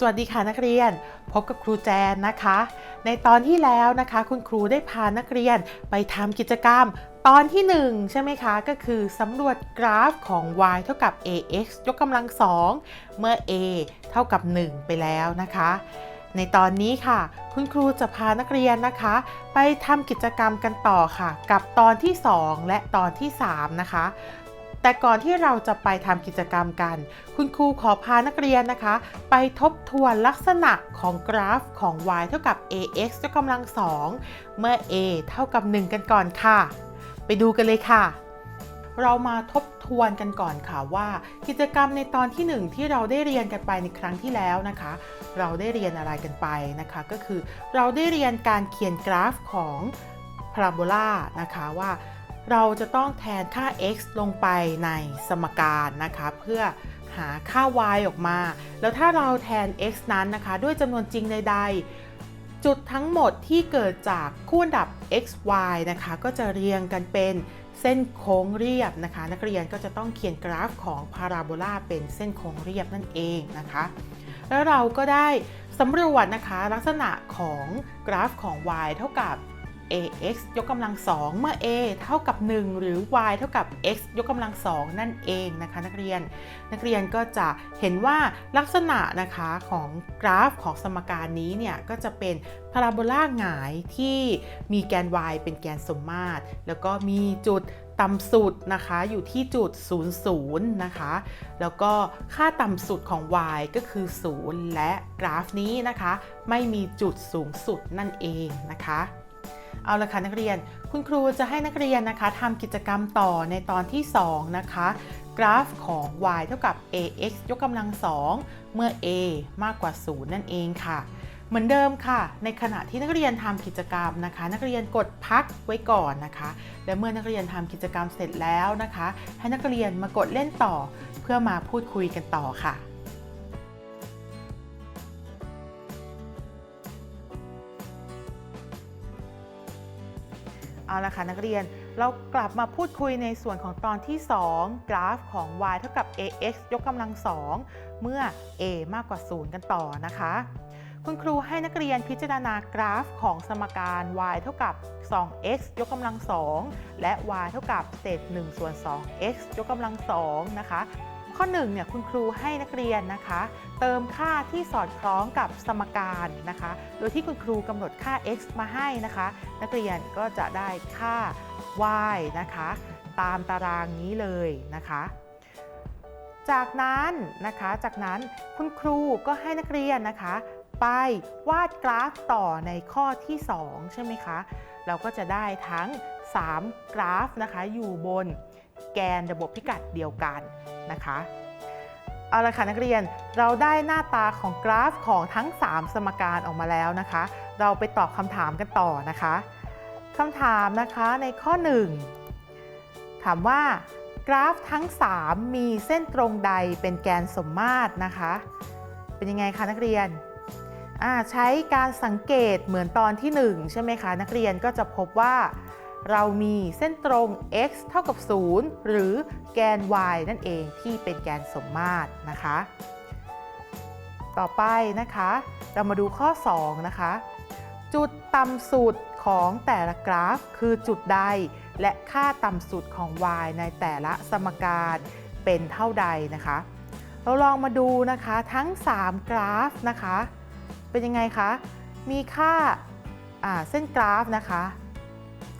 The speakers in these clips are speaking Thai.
สวัสดีค่ะนักเรียน พบกับครูแจนนะคะ ในตอนที่แล้วนะคะ คุณครูได้พานักเรียนไปทำกิจกรรม ตอนที่ 1 ใช่ไหมคะ ก็คือสำรวจกราฟของ y เท่ากับ ax ยกกำลัง2เมื่อ a เท่ากับ 1 ไปแล้วนะคะ ในตอนนี้ค่ะ คุณครูจะพานักเรียนนะคะ ไปทำกิจกรรมกันต่อค่ะ กับตอนที่ 2 และตอนที่ 3 นะคะ แต่ก่อนที่เราจะไปทำกิจกรรมกัน คุณครูขอพานักเรียนนะคะ ไปทบทวนลักษณะของกราฟของ y เท่ากับ ax ยกกำลัง2เมื่อ a เท่ากับ 1 กันก่อนค่ะ ไปดูกันเลยค่ะ เรามาทบทวนกันก่อนค่ะว่ากิจกรรมในตอนที่ 1 ที่เราได้เรียนกันไปในครั้งที่แล้วนะคะ เราได้เรียนอะไรกันไปนะคะ ก็คือเราได้เรียนการเขียนกราฟของพาราโบลานะคะว่า เราจะต้องแทนค่า x ลงไปในสมการนะคะ เพื่อหาค่า y ออกมา แล้วถ้าเราแทน x นั้นนะคะ ด้วยจำนวนจริงใดๆ จุดทั้งหมดที่เกิดจากคู่อันดับ x y นะคะ ก็จะเรียงกันเป็นเส้นโค้งเรียบนะคะ นักเรียนก็จะต้องเขียนกราฟของพาราโบลาเป็นเส้นโค้งเรียบนั่นเองนะคะ แล้วเราก็ได้สำรวจนะคะลักษณะของกราฟของ y เท่ากับ ax ยกกำลัง2เมื่อ a เท่ากับ 1 หรือ y เท่ากับ x ยกกำลัง2นั่นเองนะคะนักเรียน นักเรียนก็จะเห็นว่าลักษณะนะคะของกราฟของสมการนี้เนี่ยก็จะเป็นพาราโบลาหงายที่มีแกน y เป็นแกนสมมาตร แล้วก็มีจุดต่ำสุดนะคะอยู่ที่จุด 00 นะคะ แล้วก็ค่าต่ำสุดของ y ก็คือ 0 และกราฟนี้นะคะ ไม่มีจุดสูงสุดนั่นเองนะคะ เอาละค่ะนักเรียน คุณครูจะให้นักเรียนนะคะทำกิจกรรมต่อในตอนที่ 2 นะคะ กราฟของ y เท่ากับ ax ยกกำลัง2เมื่อ a มากกว่า 0 นั่นเองค่ะ เหมือนเดิมค่ะ ในขณะที่นักเรียนทำกิจกรรมนะคะ นักเรียนกดพักไว้ก่อนนะคะ และเมื่อนักเรียนทำกิจกรรมเสร็จแล้วนะคะ ให้นักเรียนมากดเล่นต่อ เพื่อมาพูดคุยกันต่อค่ะ เอาละค่ะนักเรียนเรากลับมาพูดคุยในส่วนของตอนที่ 2 กราฟของ y เท่ากับ ax ยกกำลัง2เมื่อ a มากกว่า 0 กันต่อนะคะ คุณครูให้นักเรียนพิจารณากราฟของสมการ y เท่ากับ 2x ยกกำลัง2และ y เท่ากับเศษ1ส่วน 2x ยกกำลัง2นะคะ ข้อ1เนี่ยคุณครูให้นักเรียนนะคะ เติมค่าที่สอดคล้องกับสมการนะคะ โดยที่คุณครูกำหนดค่า x มาให้นะคะ นักเรียนก็จะได้ค่า y นะคะ ตามตารางนี้เลยนะคะ จากนั้นนะคะจากนั้นคุณครูก็ให้นักเรียนนะคะ ไปวาดกราฟต่อในข้อที่ 2 ใช่ไหมคะ เราก็จะได้ทั้ง 3 กราฟนะคะอยู่บนแกนระบบพิกัดเดียวกันนะคะ เอาละค่ะนักเรียนเราได้หน้าตาของกราฟของทั้ง 3 สมการออกมาแล้วนะคะ เราไปตอบคำถามกันต่อนะคะคำถามนะคะในข้อ 1 ถามว่ากราฟทั้ง 3 มีเส้นตรงใดเป็นแกนสมมาตรนะคะ เป็นยังไงคะนักเรียนใช้การสังเกตเหมือนตอนที่ 1 ใช่ไหมคะ นักเรียนก็จะพบว่า เรามีเส้นตรง x เท่ากับ 0 หรือแกน y นั่นเองที่เป็นแกนสมมาตรนะคะ ต่อไปนะคะ เรามาดูข้อ 2 นะคะ จุดต่ำสุดของแต่ละกราฟคือจุดใด และค่าต่ำสุดของ y ในแต่ละสมการเป็นเท่าใดนะคะ เราลองมาดูนะคะทั้ง 3 กราฟนะคะ เป็นยังไงคะ มีค่าอ่าเส้นกราฟนะคะ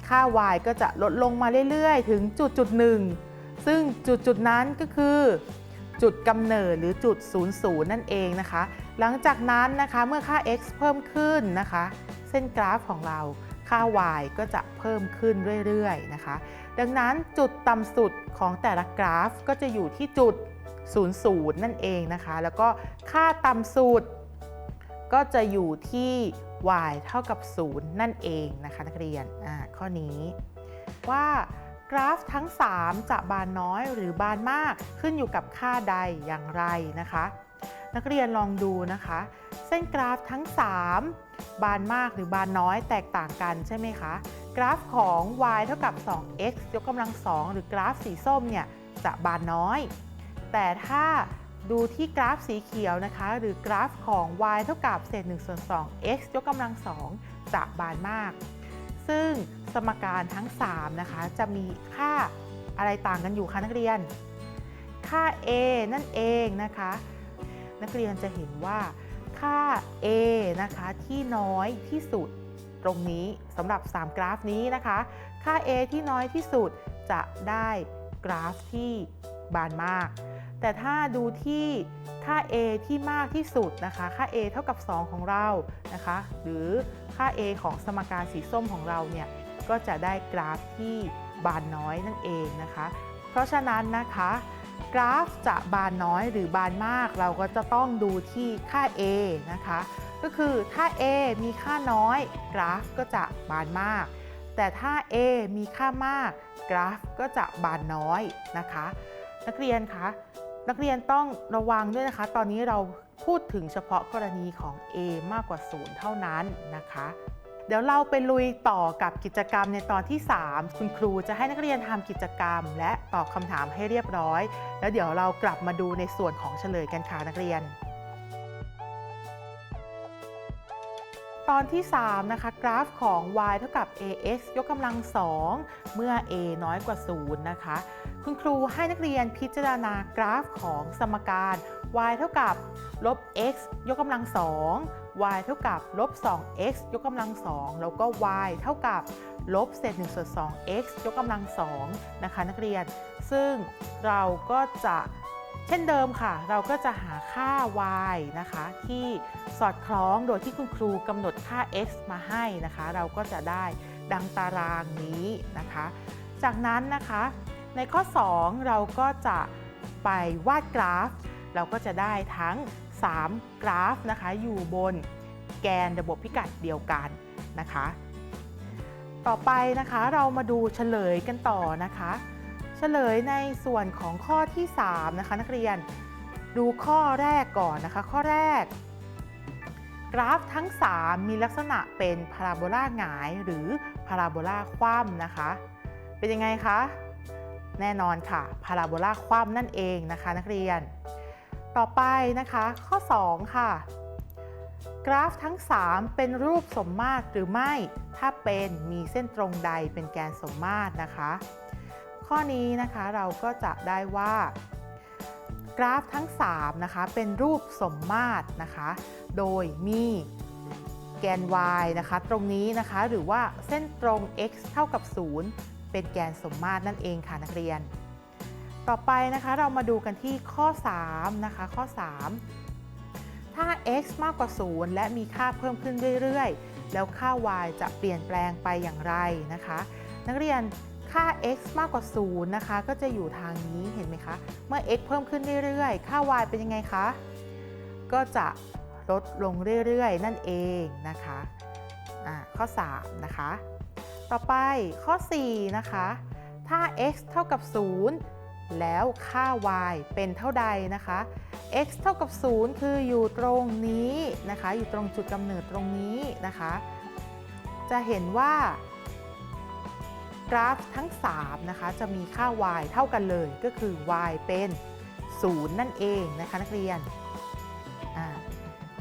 ค่า y ก็จะลดลงมาเรื่อยๆ ถึงจุดจุดหนึ่งซึ่งจุดจุดนั้นก็คือ จุดกำเนิดหรือจุด 00 นั่นเองนะคะ หลังจากนั้นนะคะเมื่อค่า x เพิ่มขึ้นนะคะ เส้นกราฟของเราค่า y ก็จะเพิ่มขึ้นเรื่อยๆนะคะ ดังนั้นจุดต่ำสุดของแต่ละกราฟก็จะอยู่ที่จุด 00 นั่นเองนะคะ แล้วก็ค่าต่ำสุดก็จะอยู่ที่ y เท่ากับ 0 นั่นเองนะคะนักเรียนข้อนี้ว่ากราฟทั้ง 3 จะบานน้อยหรือบานมากขึ้นอยู่กับค่าใดอย่างไรนะคะ นักเรียนลองดูนะคะ เส้นกราฟทั้ง 3 บานมากหรือบานน้อยแตกต่างกันใช่ไหมคะกราฟของ y เท่ากับ 2x ยกกำลัง 2 หรือกราฟสีส้มเนี่ยจะบานน้อย แต่ถ้า ดูที่กราฟสีเขียวนะคะ หรือกราฟของ y เท่ากับเศษ1ส่วน2 x ยกกำลัง2จะบานมาก ซึ่งสมการทั้ง 3 นะคะ จะมีค่าอะไรต่างกันอยู่คะนักเรียน ค่า a นั่นเองนะคะ นักเรียนจะเห็นว่าค่า a นะคะที่น้อยที่สุดตรงนี้สำหรับ 3 กราฟนี้นะคะ ค่า a ที่น้อยที่สุดจะได้กราฟที่บานมาก แต่ถ้าดูที่ค่า a ที่มากที่สุดนะคะ ค่า a เท่ากับ 2 ของเรานะคะ หรือค่า a ของสมการสีส้มของเราเนี่ย ก็จะได้กราฟที่บานน้อยนั่นเองนะคะ เพราะฉะนั้นนะคะ กราฟจะบานน้อยหรือบานมาก เราก็จะต้องดูที่ค่า a นะคะ ก็คือถ้า a มีค่าน้อย กราฟก็จะบานมาก แต่ถ้า a มีค่ามาก กราฟก็จะบานน้อยนะคะ นักเรียนคะ นักเรียนต้องระวังด้วยนะคะ ตอนนี้เราพูดถึงเฉพาะกรณีของ a มากกว่า 0 เท่านั้นนะคะ เดี๋ยวเราไปลุยต่อกับกิจกรรมในตอนที่ 3 คุณครูจะให้นักเรียนทำกิจกรรม และตอบคำถามให้เรียบร้อย แล้วเดี๋ยวเรากลับมาดูในส่วนของเฉลยกันค่ะนักเรียน ตอนที่ 3 นะคะ กราฟของ y เท่ากับ ax ยกกำลัง 2 เมื่อ a น้อยกว่า 0 นะคะ คุณครูให้นักเรียนพิจารณากราฟของสมการ y เท่ากับลบ x ยกกำลัง 2 y เท่ากับลบ 2x ยกกำลัง 2 แล้วก็ y เท่ากับลบเศษ1ส่วน 2x ยกกำลัง2นะคะนักเรียน ซึ่งเราก็จะ เช่นเดิมค่ะ เราก็จะหาค่า y นะคะ ที่สอดคล้องโดยที่คุณครูกำหนดค่า x มาให้นะคะ เราก็จะได้ดังตารางนี้นะคะ จากนั้นนะคะ ในข้อ 2 เราก็จะไปวาดกราฟ เราก็จะได้ทั้ง 3 กราฟนะคะ อยู่บนแกนระบบพิกัดเดียวกันนะคะ ต่อไปนะคะเรามาดูเฉลยกันต่อนะคะ เฉลยในส่วนของข้อที่ 3 นะคะ นักเรียนดูข้อแรกก่อนนะคะ ข้อแรก กราฟทั้ง 3 มีลักษณะเป็นพาราโบลาหงายหรือพาราโบลาคว่ำนะคะ เป็นยังไงคะ แน่นอนค่ะพาราโบลาคว่ำนั่นเองนะคะ นักเรียน ต่อไปนะคะข้อ 2 ค่ะ กราฟทั้ง 3 เป็นรูปสมมาตรหรือไม่ ถ้าเป็นมีเส้นตรงใดเป็นแกนสมมาตรนะคะ ข้อนี้นะคะเราก็จะได้ว่ากราฟทั้ง3นะคะเป็นรูปสมมาตรนะคะ โดยมีแกน y นะคะ ตรงนี้นะคะหรือว่าเส้นตรง x เท่ากับ 0 เป็นแกนสมมาตรนั่นเองค่ะนักเรียน ต่อไปนะคะเรามาดูกันที่ข้อ3นะคะข้อ 3 ถ้า x มากกว่า 0 และมีค่าเพิ่มขึ้นเรื่อยๆ แล้วค่า y จะเปลี่ยนแปลงไปอย่างไรนะคะ นักเรียน ค่า x มากกว่า 0 นะคะ ก็จะอยู่ทางนี้เห็นไหมคะ เมื่อ x เพิ่มขึ้นเรื่อยๆ ค่า y เป็นยังไงคะ ก็จะลดลงเรื่อยๆ นั่นเองนะคะะข้อ 3 นะคะ ต่อไปข้อ 4 นะคะ ถ้า x เท่ากับ 0 แล้วค่า y เป็นเท่าใดนะคะ x เท่ากับ 0 คืออยู่ตรงนี้นะคะ อยู่ตรงจุดกำเนิดตรงนี้นะคะ จะเห็นว่า กราฟทั้ง 3 นะคะ จะมีค่า y เท่ากันเลย ก็คือ y เป็น 0 นั่นเองนะคะนักเรียน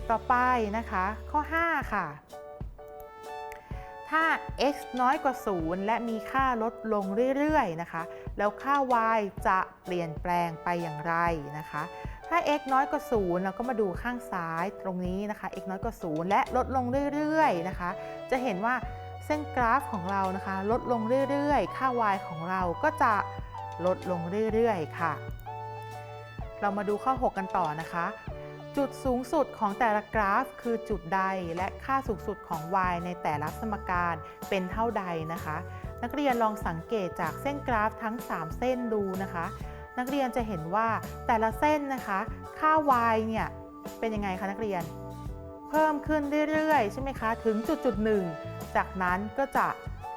ต่อไปนะคะ ข้อ 5 ค่ะ ถ้า x น้อยกว่า 0 และมีค่าลดลงเรื่อยๆ นะคะ แล้วค่า y จะเปลี่ยนแปลงไปอย่างไรนะคะ ถ้า x น้อยกว่า 0 เราก็มาดูข้างซ้ายตรงนี้นะคะ x น้อยกว่า 0 และลดลงเรื่อยๆ นะคะ จะเห็นว่า เส้นกราฟของเรานะคะ ลดลงเรื่อยๆ ค่า y ของเราก็จะลดลงเรื่อยๆ ค่ะ เรามาดูข้อ 6 กันต่อนะคะ จุดสูงสุดของแต่ละกราฟ คือจุดใดและค่าสูงสุดของ y ในแต่ละสมการเป็นเท่าใดนะคะ นักเรียนลองสังเกตจากเส้นกราฟทั้ง 3 เส้นดูนะคะ นักเรียนจะเห็นว่าแต่ละเส้นนะคะ ค่า y เนี่ยเป็นยังไงคะนักเรียน เพิ่มขึ้นเรื่อยๆ ใช่ไหมคะ ถึงจุดจุดหนึ่ง จากนั้นก็จะ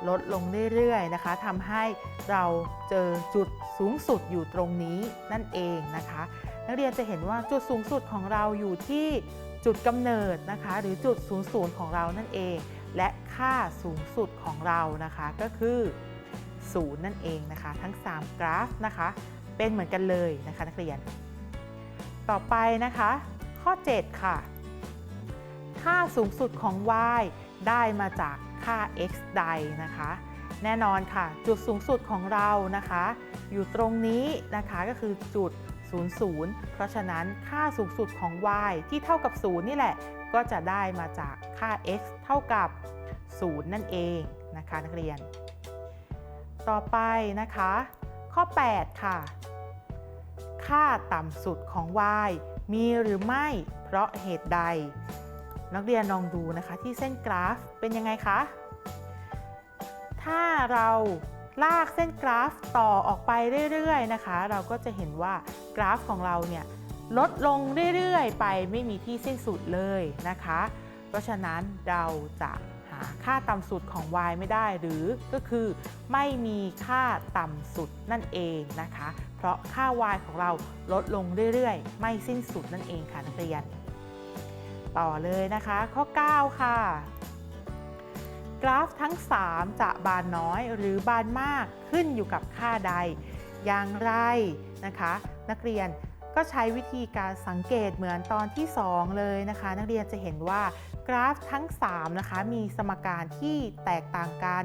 ลดลงเรื่อยๆนะคะทำให้เราเจอจุดสูงสุดอยู่ตรงนี้นั่นเองนะคะ นักเรียนจะเห็นว่าจุดสูงสุดของเราอยู่ที่จุดกำเนิดนะคะ หรือจุดศูนย์ศูนย์ของเรานั่นเอง และค่าสูงสุดของเรานะคะก็คือ0นั่นเองนะคะ ทั้ง 3 กราฟนะคะ เป็นเหมือนกันเลยนะคะนักเรียน ต่อไปนะคะ ข้อ 7 ค่ะ ค่าสูงสุดของ y ได้มาจาก ค่า x ใดนะคะ แน่นอนค่ะ จุดสูงสุดของเรานะคะ อยู่ตรงนี้นะคะก็คือจุด 00 เพราะฉะนั้นค่าสูงสุดของ y ที่เท่ากับ 0 นี่แหละ ก็จะได้มาจากค่า x เท่ากับ 0 นั่นเองนะคะนักเรียน ต่อไปนะคะ ข้อ 8 ค่ะ ค่าต่ำสุดของ y มีหรือไม่เพราะเหตุใด นักเรียนลองดูนะคะที่เส้นกราฟเป็นยังไงคะ ถ้าเราลากเส้นกราฟต่อออกไปเรื่อยๆนะคะ เราก็จะเห็นว่ากราฟของเราเนี่ยลดลงเรื่อยๆ ไปไม่มีที่สิ้นสุดเลยนะคะ เพราะฉะนั้นเราจะหาค่าต่ำสุดของ y ไม่ได้หรือก็คือไม่มีค่าต่ำสุดนั่นเองนะคะ เพราะค่า y ของเราลดลงเรื่อยๆ ไม่สิ้นสุดนั่นเองค่ะนักเรียน ต่อเลยนะคะ ข้อ 9 ค่ะ กราฟทั้ง 3 จะบานน้อยหรือบานมากขึ้นอยู่กับค่าใด อย่างไรนะคะ นักเรียนก็ใช้วิธีการสังเกตเหมือนตอนที่ 2 เลยนะคะ นักเรียนจะเห็นว่ากราฟทั้ง 3 นะคะ มีสมการที่แตกต่างกัน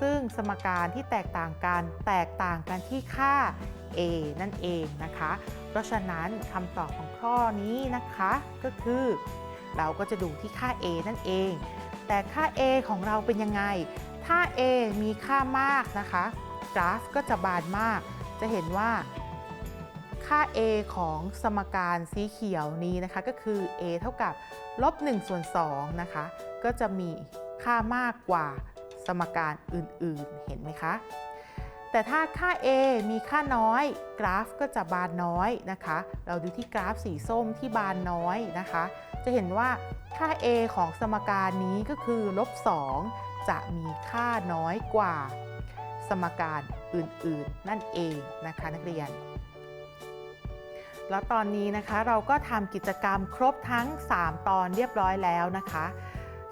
ซึ่งสมการที่แตกต่างกัน แตกต่างกันที่ค่า a นั่นเองนะคะ เพราะฉะนั้นคำตอบของข้อนี้นะคะก็คือ เราก็จะดูที่ค่า a นั่นเอง แต่ค่า a ของเราเป็นยังไง ถ้า a มีค่ามากนะคะกราฟก็จะบานมาก จะเห็นว่าค่า a ของสมการสีเขียวนี้นะคะ ก็คือ a เท่ากับลบ1ส่วน2นะคะ ก็จะมีค่ามากกว่าสมการอื่นๆ เห็นไหมคะ แต่ถ้าค่า a มีค่าน้อย กราฟก็จะบานน้อยนะคะ เราดูที่กราฟสีส้มที่บานน้อยนะคะ จะเห็นว่าค่า a ของสมการนี้ก็คือลบ 2 จะมีค่าน้อยกว่า สมการอื่นๆ นั่นเองนะคะนักเรียน แล้วตอนนี้นะคะเราก็ทำกิจกรรมครบทั้ง 3 ตอนเรียบร้อยแล้วนะคะ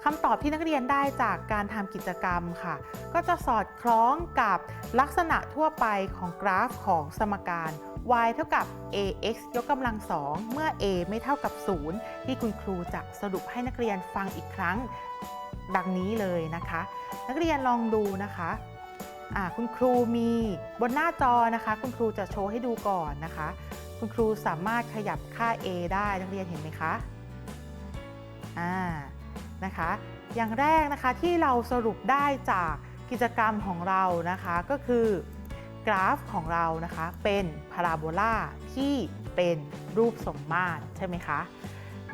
คำตอบที่นักเรียนได้จากการทำกิจกรรมค่ะ ก็จะสอดคล้องกับลักษณะทั่วไปของกราฟของสมการ y เท่ากับ ax ยกกำลังสองเมื่อ a ไม่เท่ากับ 0 ที่คุณครูจะสรุปให้นักเรียนฟังอีกครั้งดังนี้เลยนะคะ นักเรียนลองดูนะคะคุณครูมีบนหน้าจอนะคะ คุณครูจะโชว์ให้ดูก่อนนะคะ คุณครูสามารถขยับค่า a ได้นักเรียนเห็นไหมคะอ่านะคะ อย่างแรกนะคะที่เราสรุปได้จากกิจกรรมของเรานะคะก็คือ กราฟของเรานะคะเป็นพาราโบลาที่เป็นรูปสมมาตรใช่ไหมคะ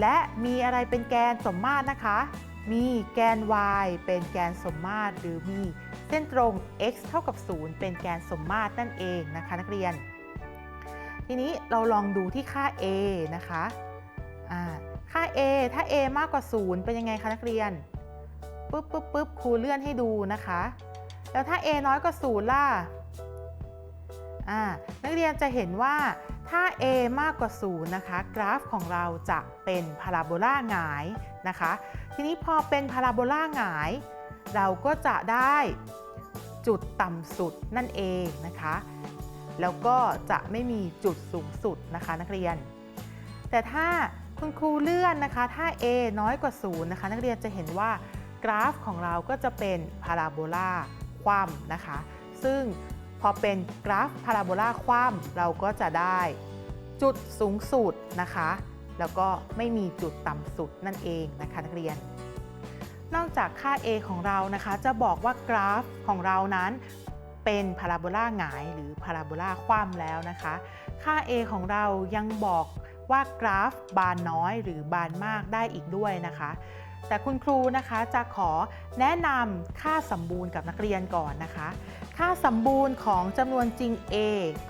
และมีอะไรเป็นแกนสมมาตรนะคะ มีแกน y เป็นแกนสมมาตร หรือมีเส้นตรง x เท่ากับ 0 เป็นแกนสมมาตรนั่นเองนะคะนักเรียน ทีนี้เราลองดูที่ค่า a นะคะค่า a ถ้า a มากกว่า 0 เป็นยังไงคะนักเรียนปึ๊บปึ๊บปึ๊บครูเลื่อนให้ดูนะคะ แล้วถ้า a น้อยกว่า 0 ล่ะอ่า นักเรียนจะเห็นว่าถ้า a มากกว่า 0 นะคะ กราฟของเราจะเป็นพาราโบลาหงายนะคะ ทีนี้พอเป็นพาราโบลาหงาย เราก็จะได้จุดต่ำสุดนั่นเองนะคะ แล้วก็จะไม่มีจุดสูงสุดนะคะนักเรียน แต่ถ้าคุณครูเลื่อนนะคะ ถ้า a น้อยกว่า 0 นะคะ นักเรียนจะเห็นว่ากราฟของเราก็จะเป็นพาราโบลาคว่ำนะคะ ซึ่ง พอเป็นกราฟพาราโบลาคว่ำเราก็จะได้ จุดสูงสุดนะคะ แล้วก็ไม่มีจุดต่ำสุดนั่นเองนะคะนักเรียน นอกจากค่า a ของเรานะคะ จะบอกว่ากราฟของเรานั้นเป็นพาราโบลาหงายหรือพาราโบลาคว่ำแล้วนะคะ ค่า a ของเรายังบอกว่ากราฟบานน้อยหรือบานมากได้อีกด้วยนะคะ แต่คุณครูนะคะจะขอแนะนำค่าสมบูรณ์กับนักเรียนก่อนนะคะ ค่าสมบูรณ์ของจำนวนจริง a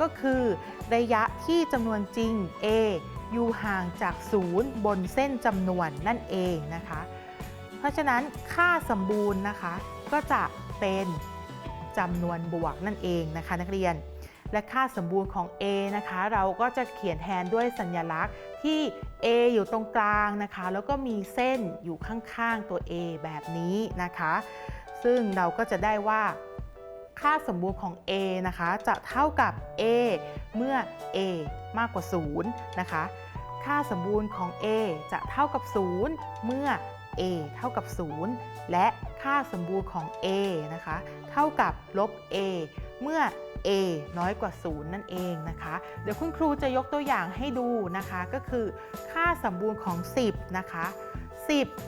ก็คือระยะที่จำนวนจริง a อยู่ห่างจากศูนย์บนเส้นจำนวนนั่นเองนะคะ เพราะฉะนั้นค่าสมบูรณ์นะคะก็จะเป็นจำนวนบวกนั่นเองนะคะ นักเรียน และค่าสมบูรณ์ของ a นะคะ เราก็จะเขียนแทนด้วยสัญลักษณ์ที่ a อยู่ตรงกลางนะคะ แล้วก็มีเส้นอยู่ข้างๆตัว a แบบนี้นะคะ ซึ่งเราก็จะได้ว่าค่าสมบูรณ์ของ a นะคะ จะเท่ากับ a เมื่อ a มากกว่า 0 นะคะ ค่าสมบูรณ์ของ a จะเท่ากับ 0 เมื่อ a เท่ากับ 0 และค่าสมบูรณ์ของ a นะคะ เท่ากับลบ a เมื่อ a น้อยกว่า 0 นั่นเองนะคะ เดี๋ยวคุณครูจะยกตัวอย่างให้ดูนะคะ ก็คือค่าสมบูรณ์ของ 10 นะคะ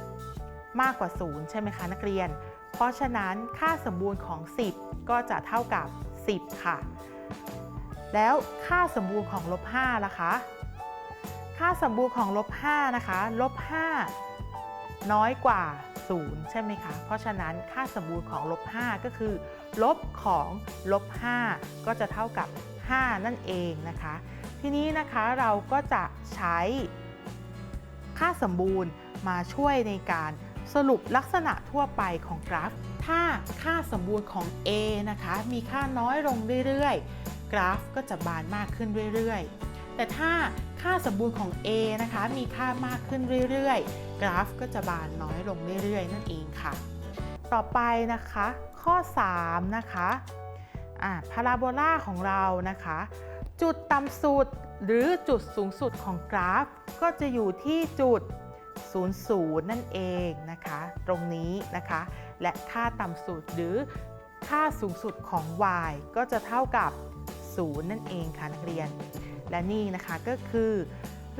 10 มากกว่า 0 ใช่ไหมคะนักเรียน เพราะฉะนั้นค่าสมบูรณ์ของ 10 ก็จะเท่ากับ 10 ค่ะ แล้วค่าสมบูรณ์ของลบ5ล่ะคะ ค่าสมบูรณ์ของลบ5นะคะ ลบ5น้อยกว่า 0 ใช่ไหมคะ เพราะฉะนั้นค่าสมบูรณ์ของลบ 5 ก็คือ ลบของลบ 5 ก็จะเท่ากับ 5 นั่นเองนะคะ ทีนี้นะคะเราก็จะใช้ค่าสมบูรณ์มาช่วยในการสรุปลักษณะทั่วไปของกราฟ ถ้าค่าสมบูรณ์ของ A นะคะ มีค่าน้อยลงเรื่อยๆ กราฟก็จะบานมากขึ้นเรื่อยๆ แต่ถ้าค่าสมบูรณ์ของ A นะคะมีค่ามากขึ้นเรื่อยๆ กราฟก็จะบานน้อยลงเรื่อยๆ นั่นเองค่ะ ต่อไปนะคะ ข้อ 3 นะคะพาราโบลาของเรานะคะ จุดต่ำสุดหรือจุดสูงสุดของกราฟ ก็จะอยู่ที่จุด 00 นั่นเองนะคะ ตรงนี้นะคะ และค่าต่ำสุดหรือค่าสูงสุดของ y ก็จะเท่ากับ 0 นั่นเองค่ะนักเรียน และนี่นะคะก็คือ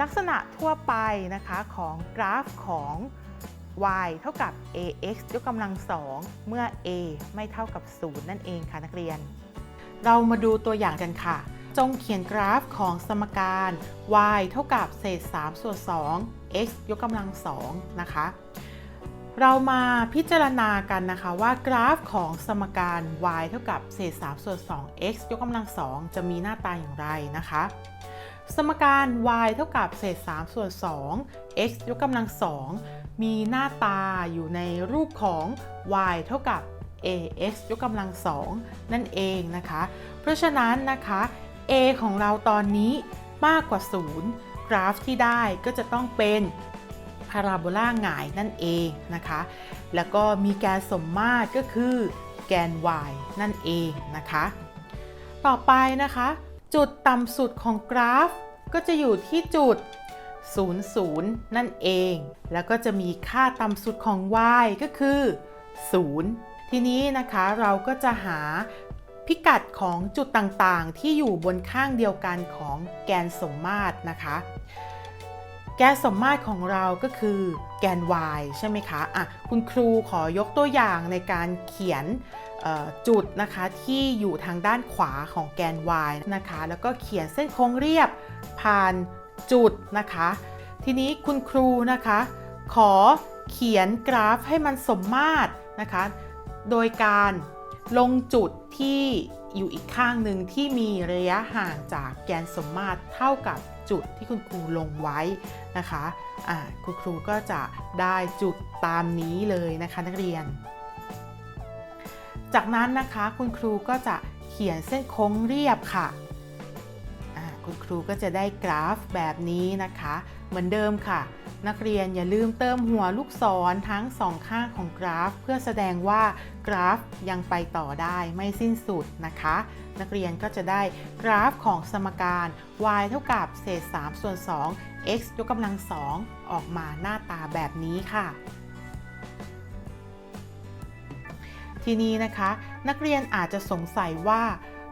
ลักษณะทั่วไปนะคะของกราฟของ y เท่ากับ ax ยกกำลังสองเมื่อ a ไม่เท่ากับ 0 นั่นเองค่ะนักเรียน เรามาดูตัวอย่างกันค่ะ จงเขียนกราฟของสมการ y เท่ากับเศษ 3 ส่วน 2 x ยกกำลัง2นะคะ เรามาพิจารณากันนะคะว่ากราฟของสมการ y เท่ากับเศษ 3 ส่วน 2 x ยกกำลัง2จะมีหน้าตาอย่างไรนะคะ สมการ y เท่ากับเศษ 3 ส่วน 2 x ยกกำลัง 2 มีหน้าตาอยู่ในรูปของ y เท่ากับ ax ยกกำลัง 2 นั่นเองนะคะ เพราะฉะนั้นนะคะ a ของเราตอนนี้มากกว่า 0 กราฟที่ได้ก็จะต้องเป็นพาราโบลาหงายนั่นเองนะคะ แล้วก็มีแกนสมมาตรก็คือแกน y นั่นเองนะคะ ต่อไปนะคะ จุดต่ำสุดของกราฟ ก็จะอยู่ที่จุด 00 นั่นเอง แล้วก็จะมีค่าต่ำสุดของ y ก็คือ 0 ทีนี้นะคะเราก็จะหาพิกัดของจุดต่างๆ ที่อยู่บนข้างเดียวกันของแกนสมมาตรนะคะ แกนสมมาตรของเราก็คือแกน y ใช่ไหมคะอะคุณครูขอยกตัวอย่างในการเขียนจุดนะคะที่อยู่ทางด้านขวาของแกน y นะคะ แล้วก็เขียนเส้นโค้งเรียบผ่านจุดนะคะ ทีนี้คุณครูนะคะ ขอเขียนกราฟให้มันสมมาตรนะคะ โดยการลงจุดที่อยู่อีกข้างหนึ่งที่มีระยะห่างจากแกนสมมาตรเท่ากับ จุดที่คุณครูลงไว้นะคะะคุณครูก็จะได้จุดตามนี้เลยนะคะนักเรียน จากนั้นนะคะคุณครูก็จะเขียนเส้นโค้งเรียบค่ะคุณครูก็จะได้กราฟแบบนี้นะคะ เหมือนเดิมค่ะ นักเรียนอย่าลืมเติมหัวลูกศรทั้งสองข้างของกราฟ เพื่อแสดงว่ากราฟยังไปต่อได้ไม่สิ้นสุดนะคะ นักเรียนก็จะได้กราฟของสมการ y เท่ากับเศษ 3 ส่วน 2 x ยกกำลัง 2 ออกมาหน้าตาแบบนี้ค่ะ ทีนี้นะคะ นักเรียนอาจจะสงสัยว่า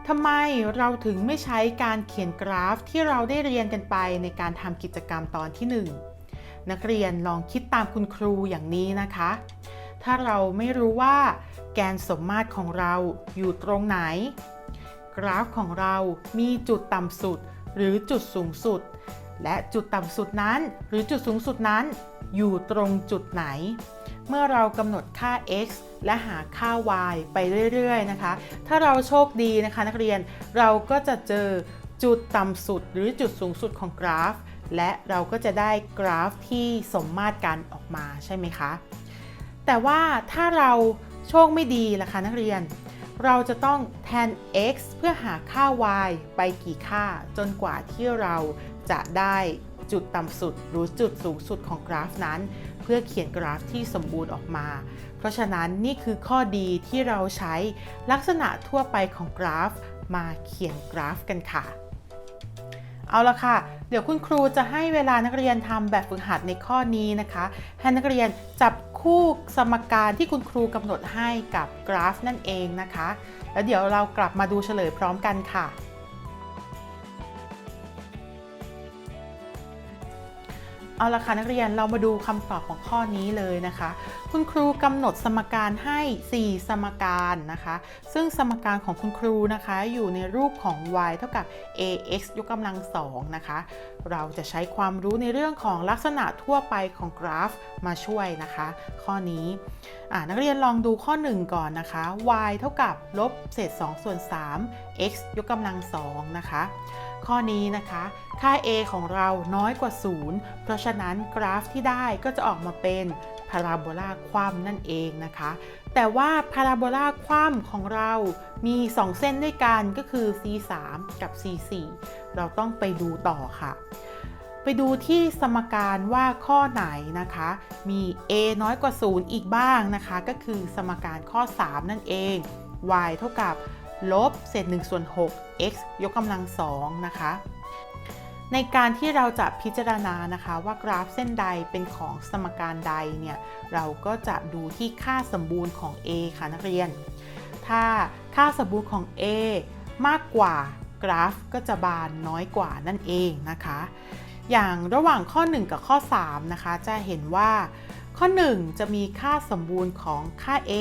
ทำไมเราถึงไม่ใช้การเขียนกราฟที่เราได้เรียนกันไปในการทำกิจกรรมตอนที่ 1 นักเรียนลองคิดตามคุณครูอย่างนี้นะคะ ถ้าเราไม่รู้ว่า แกนสมมาตรของเราอยู่ตรงไหน กราฟของเรามีจุดต่ำสุดหรือจุดสูงสุด และจุดต่ำสุดนั้นหรือจุดสูงสุดนั้น อยู่ตรงจุดไหน เมื่อเรากำหนดค่า x และหาค่า y ไปเรื่อยๆนะคะ ถ้าเราโชคดีนะคะนักเรียนเราก็จะเจอจุดต่ำสุดหรือจุดสูงสุดของกราฟ และเราก็จะได้กราฟที่สมมาตรกันออกมาใช่ไหมคะ แต่ว่าถ้าเราโชคไม่ดีล่ะคะนักเรียน เราจะต้องแทน x เพื่อหาค่า y ไปกี่ค่าจนกว่าที่เราจะได้จุดต่ำสุดหรือจุดสูงสุดของกราฟนั้น เพื่อเขียนกราฟที่สมบูรณ์ออกมา เพราะฉะนั้นนี่คือข้อดีที่เราใช้ลักษณะทั่วไปของกราฟ มาเขียนกราฟกันค่ะ เอาละค่ะ เดี๋ยวคุณครูจะให้เวลานักเรียนทำแบบฝึกหัดในข้อนี้นะคะ ให้นักเรียนจับคู่สมการที่คุณครูกำหนดให้กับกราฟนั่นเองนะคะ แล้วเดี๋ยวเรากลับมาดูเฉลยพร้อมกันค่ะ เอาละค่ะนักเรียนเรามาดูคำตอบของข้อนี้เลยนะคะ คุณครูกำหนดสมการให้ 4 สมการนะคะ ซึ่งสมการของคุณครูนะคะอยู่ในรูปของ y เท่ากับ ax ยกกำลัง2นะคะ เราจะใช้ความรู้ในเรื่องของลักษณะทั่วไปของกราฟมาช่วยนะคะ ข้อนี้นักเรียนลองดูข้อ 1 ก่อนนะคะ y เท่ากับลบเศษ2ส่วน3 x ยกกำลัง2นะคะ ข้อนี้นะคะ ค่า a ของเราน้อยกว่า 0 เพราะฉะนั้นกราฟที่ได้ก็จะออกมาเป็นพาราโบลาคว่ำนั่นเองนะคะ แต่ว่าพาราโบลาคว่ำของเรามี 2 เส้นด้วยกันก็คือ c3 กับ c4 เราต้องไปดูต่อค่ะ ไปดูที่สมการว่าข้อไหนนะคะ มี a น้อยกว่า 0 อีกบ้างนะคะ ก็คือสมการข้อ 3 นั่นเอง y เท่ากับ ลบเศษ1ส่วน6 x ยกกำลัง2นะคะ ในการที่เราจะพิจารณานะคะว่ากราฟเส้นใดเป็นของสมการใดเนี่ยเราก็จะดูที่ค่าสมบูรณ์ของ a ค่ะนักเรียน ถ้าค่าสมบูรณ์ของ a มากกว่ากราฟก็จะบานน้อยกว่านั่นเองนะคะ อย่างระหว่างข้อ 1 กับข้อ 3 นะคะ จะเห็นว่าข้อ 1 จะมีค่าสมบูรณ์ของค่า a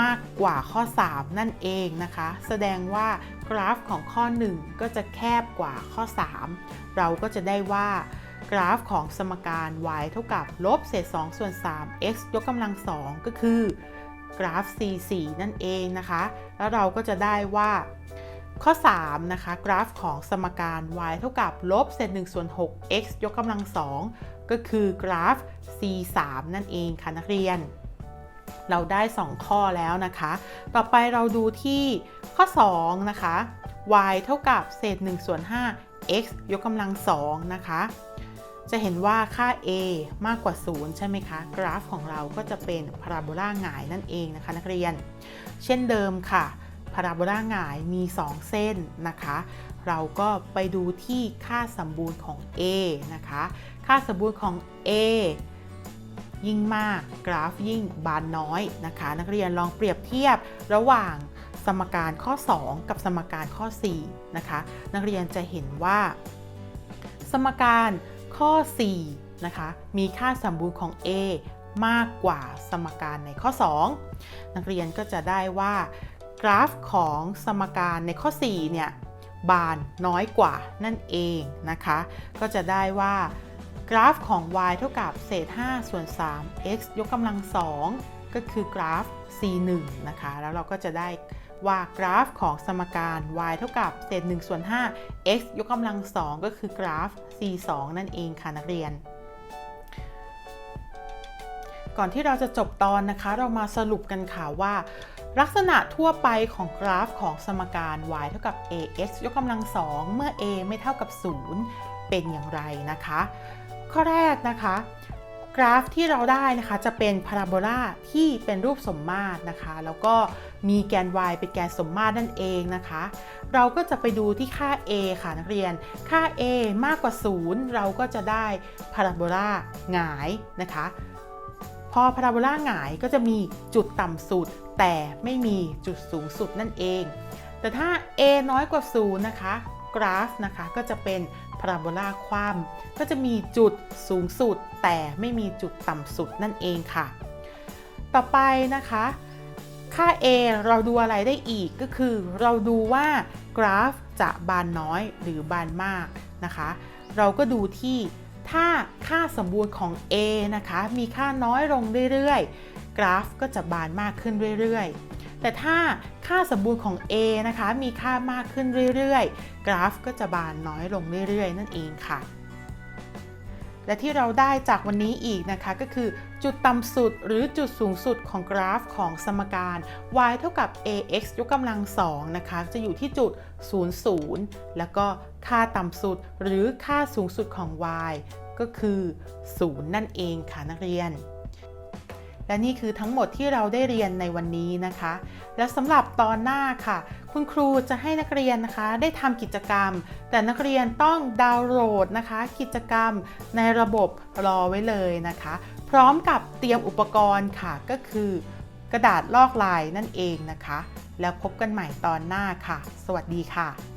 มากกว่าข้อ 3 นั่นเองนะคะ แสดงว่ากราฟของข้อ 1 ก็จะแคบกว่าข้อ 3 เราก็จะได้ว่ากราฟของสมการ y เท่ากับลบเศษ2ส่วน3 x ยกกำลัง 2 ก็คือกราฟ c4 นั่นเองนะคะ แล้วเราก็จะได้ว่าข้อ 3 นะคะ กราฟของสมการ y เท่ากับลบเศษ1ส่วน6 x ยกกำลัง 2 ก็คือกราฟ c3 นั่นเองค่ะนักเรียน เราได้ 2 ข้อแล้วนะคะ ต่อไปเราดูที่ข้อ 2 นะคะ y เท่ากับเศษ1ส่วน5 x ยกกำลัง2นะคะ จะเห็นว่าค่า a มากกว่า 0 ใช่ไหมคะ กราฟของเราก็จะเป็นพาราโบลาหงายนั่นเองนะคะ นักเรียน เช่นเดิมค่ะ พาราโบลาหงายมี 2 เส้นนะคะ เราก็ไปดูที่ค่าสมบูรณ์ของ a นะคะ ค่าสมบูรณ์ของ a ยิ่งมาก กราฟยิ่งบานน้อยนะคะ นักเรียนลองเปรียบเทียบระหว่างสมการข้อ 2 กับสมการข้อ 4 นะคะ นักเรียนจะเห็นว่า สมการข้อ 4 นะคะ มีค่าสมบูรณ์ของ a มากกว่าสมการในข้อ 2 นักเรียนก็จะได้ว่า กราฟของสมการในข้อ 4 เนี่ย บานน้อยกว่านั่นเองนะคะ ก็จะได้ว่า กราฟของ y เท่ากับเศษ 5 ส่วน 3 x ยกกำลัง 2 ก็คือกราฟ c1 นะคะ แล้วเราก็จะได้ว่ากราฟของสมการ y เท่ากับเศษ1ส่วน5 x ยกกำลัง 2 ก็คือกราฟ c2 นั่นเองค่ะนักเรียน ก่อนที่เราจะจบตอนนะคะ เรามาสรุปกันค่ะว่า ลักษณะทั่วไปของกราฟของสมการ y เท่ากับ ax ยกกำลัง 2 เมื่อ a ไม่เท่ากับ 0 เป็นอย่างไรนะคะ ข้อแรกนะคะ กราฟที่เราได้นะคะจะเป็นพาราโบลาที่เป็นรูปสมมาตรนะคะ แล้วก็มีแกน y เป็นแกนสมมาตรนั่นเองนะคะ เราก็จะไปดูที่ค่า a ค่ะนักเรียน ค่า a มากกว่า 0 เราก็จะได้พาราโบลาหงายนะคะ พอพาราโบลาหงายก็จะมีจุดต่ำสุด แต่ไม่มีจุดสูงสุดนั่นเอง แต่ถ้า a น้อยกว่า 0 นะคะ กราฟนะคะก็จะเป็นพาราโบลาคว่ำก็จะมีจุดสูงสุดแต่ไม่มีจุดต่ำสุดนั่นเองค่ะ ต่อไปนะคะ ค่า a เราดูอะไรได้อีกก็คือเราดูว่ากราฟจะบานน้อยหรือบานมากนะคะ เราก็ดูที่ถ้าค่าสมบูรณ์ของ a นะคะ มีค่าน้อยลงเรื่อยๆ กราฟก็จะบานมากขึ้นเรื่อยๆ แต่ถ้าค่าสมบูรณ์ของ a นะคะมีค่ามากขึ้นเรื่อยๆ กราฟก็จะบานน้อยลงเรื่อยๆ นั่นเองค่ะ และที่เราได้จากวันนี้อีกนะคะก็คือจุดต่ำสุดหรือจุดสูงสุดของกราฟของสมการ y เท่ากับ ax ยกกำลัง2นะคะจะอยู่ที่จุด 00 แล้วก็ค่าต่ำสุดหรือค่าสูงสุดของ y ก็คือ 0 นั่นเองค่ะนักเรียน และนี่คือทั้งหมดที่เราได้เรียนในวันนี้นะคะ แล้วสำหรับตอนหน้าค่ะ คุณครูจะให้นักเรียนนะคะได้ทำกิจกรรม แต่นักเรียนต้องดาวน์โหลดนะคะ กิจกรรมในระบบรอไว้เลยนะคะ พร้อมกับเตรียมอุปกรณ์ค่ะก็คือกระดาษลอกลายนั่นเองนะคะ แล้วพบกันใหม่ตอนหน้าค่ะ สวัสดีค่ะ